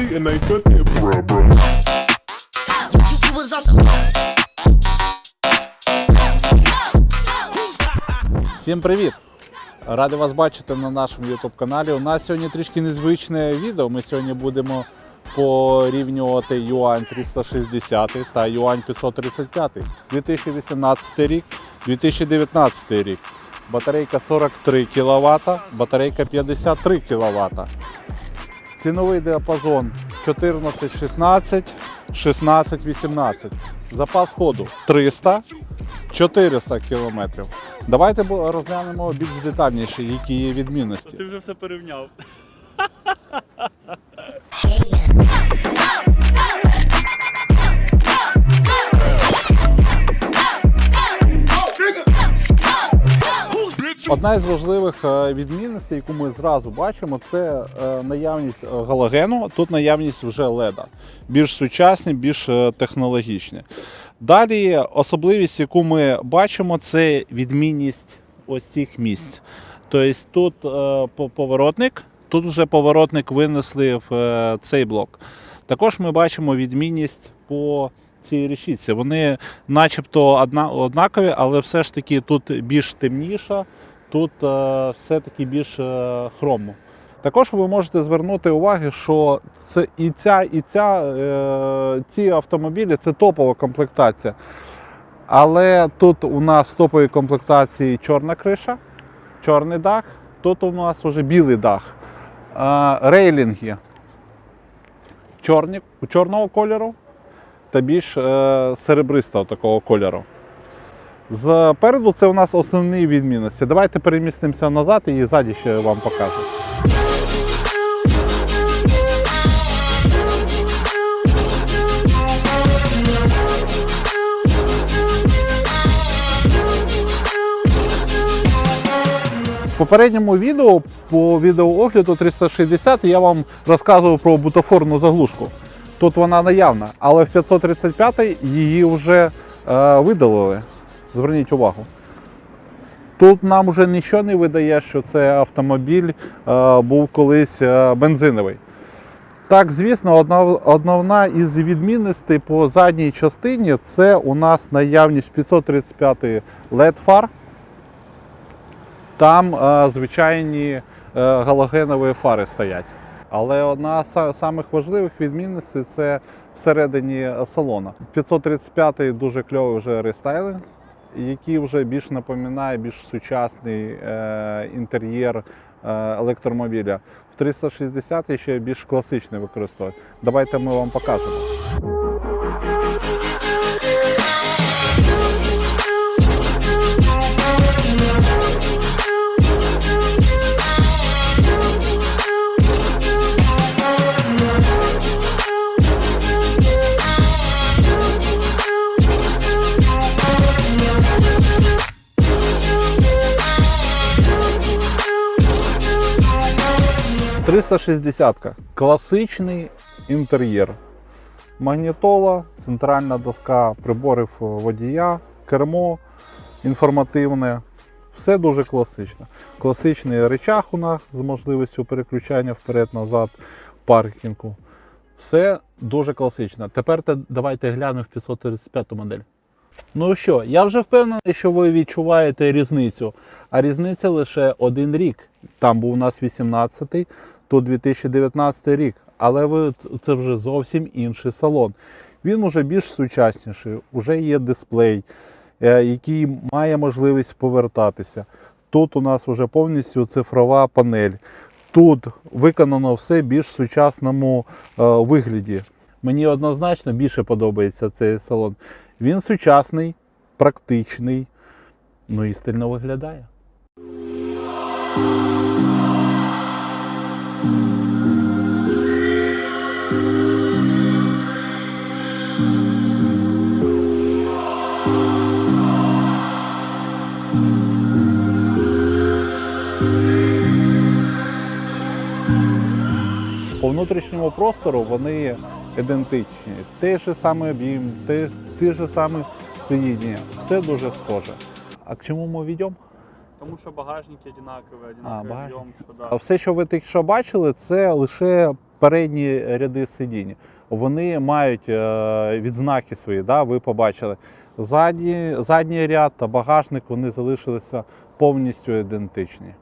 and I got that bruh, bruh. You was on. Всім привіт! Радий вас бачити на нашому YouTube каналі. У нас сьогодні трішки незвичне відео. Ми сьогодні будемо порівнювати Юань 360 та Юань 535 2018 рік, 2019 рік. Батарейка 43 кВт, батарейка 53 кВт. Ціновий діапазон 14-16, 16-18. Запас ходу 300, 400 км. Давайте розглянемо більш детальніше, які є відмінності. Ти вже все порівняв. Одна із важливих е, відмінностей, яку ми зразу бачимо, це е, наявність е, галогену. Тут наявність вже леда. Більш сучасні, більш технологічні. Далі особливість, яку ми бачимо, це відмінність ось цих місць. Тобто тут поворотник, тут вже поворотник винесли в цей блок. Також ми бачимо відмінність по цій решітці. Вони начебто однакові, але все ж таки тут більш темніша, тут е, все-таки більш е, хрому. Також ви можете звернути увагу, що це і ця, і ця, е, ці автомобілі це топова комплектація. Але тут у нас в топовій комплектації чорна криша, чорний дах, тут у нас вже білий дах. Рейлінги чорні, чорного кольору та більш серебристого такого кольору. Зпереду це у нас основні відмінності. Давайте перемістимося назад і ззаді ще вам покажу. В попередньому відео по відеоогляду 360 я вам розказував про бутафорну заглушку. Тут вона наявна, але в 535 її вже е, видалили. Зверніть увагу. Тут нам вже нічого не видає, що це автомобіль е, був колись е, бензиновий. Так, звісно, одна, одна із відмінностей по задній частині це у нас наявність 535 LED фар. Там е, звичайні галогенові фари стоять. Але одна з самих важливих відмінностей це всередині салона. 535 дуже кльовий вже рестайлинг, який вже більш напоминає більш сучасний е, інтер'єр е, електромобіля. В 360 ще більш класичний використовують. Давайте ми вам покажемо. – 360 класичний інтер'єр. Магнітола, центральна доска приборів водія, кермо інформативне. Все дуже класично. Класичний речах у нас з можливістю переключання вперед-назад в паркінгу. Все дуже класично. Тепер давайте глянемо в 535 модель. Ну що, я вже впевнений, що ви відчуваєте різницю. А різниця лише один рік. Там був у нас 18-й, тут 2019 рік. Але ви, це вже зовсім інший салон. Він уже більш сучасніший, вже є дисплей, е, який має можливість повертатися. Тут у нас вже повністю цифрова панель. Тут виконано все більш сучасному е, вигляді. Мені однозначно більше подобається цей салон. Він сучасний, практичний, ну і стильно виглядає. По внутрішньому простору вони ідентичні. Той же самий об'єм, те- ті ж самі сидіння. Все дуже схоже. А к чому ми йдемо? Тому що багажники однакові, однаковий багажник. об'єм, що А да. Все, що ви тільки що бачили, це лише передні ряди сидінь. Вони мають е, відзнаки свої, да, ви побачили. Задній, задній ряд та багажник вони залишилися повністю ідентичні.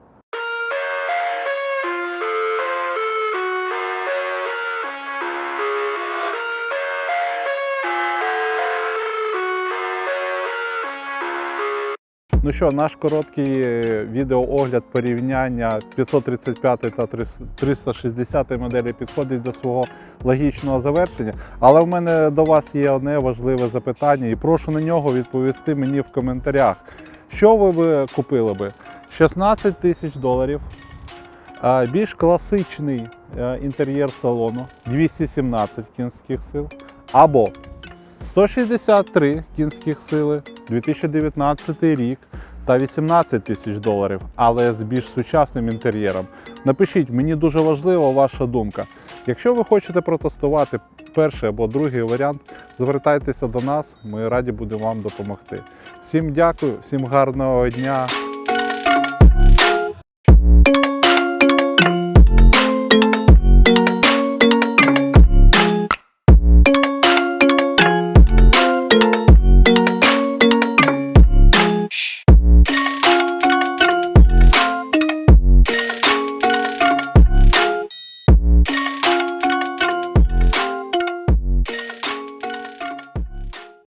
Ну що, наш короткий е, відеоогляд порівняння 535 та 360 моделі підходить до свого логічного завершення. Але в мене до вас є одне важливе запитання, і прошу на нього відповісти мені в коментарях. Що ви би купили би? 16 тисяч доларів, більш класичний е, інтер'єр салону 217 кінських сил, або 163 кінських сили, 2019 рік та 18 тисяч доларів, але з більш сучасним інтер'єром. Напишіть, мені дуже важлива ваша думка. Якщо ви хочете протестувати перший або другий варіант, звертайтеся до нас, ми раді будемо вам допомогти. Всім дякую, всім гарного дня.